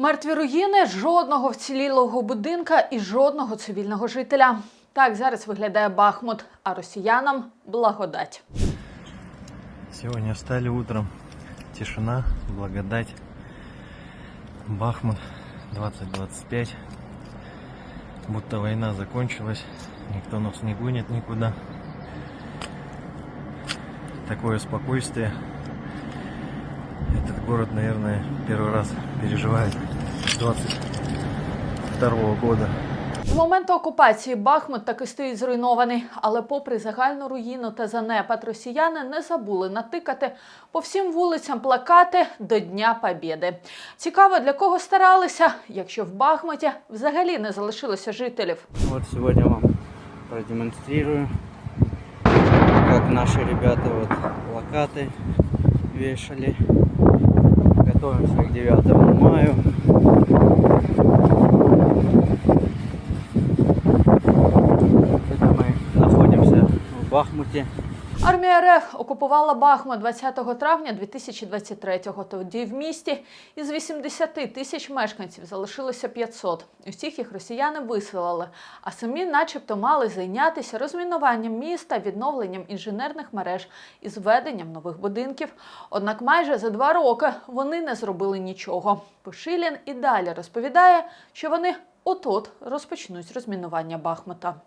Мертві руїни, жодного вцілілого будинка і жодного цивільного жителя. Так зараз виглядає Бахмут, а росіянам благодать. Сегодня встали утром. Тишина, благодать. Бахмут 2025. Будто война закончилась. Никто нас не гонит никуда. Такое спокойствие. Этот город, наверное, первый раз переживает с 22 года. З моменту окупації Бахмут таки стоїть зруйнований, але попри загальну руїну та занепад росіяни не забули натикати по всім вулицям плакати до Дня Побєди. Цікаво, для кого старалися, якщо в Бахмуті взагалі не залишилося жителів. Вот сегодня вам продемонстрирую, как наши ребята вот плакаты вешали. Готовимся к 9 маю. Это мы находимся в Бахмуте. Армія РФ окупувала Бахмут 20 травня 2023-го. Тоді в місті із 80 тисяч мешканців залишилося 500. Усіх їх росіяни виселили, а самі, начебто, мали зайнятися розмінуванням міста, відновленням інженерних мереж і зведенням нових будинків. Однак майже за два роки вони не зробили нічого. Пошилін і далі розповідає, що вони от-от розпочнуть розмінування Бахмута.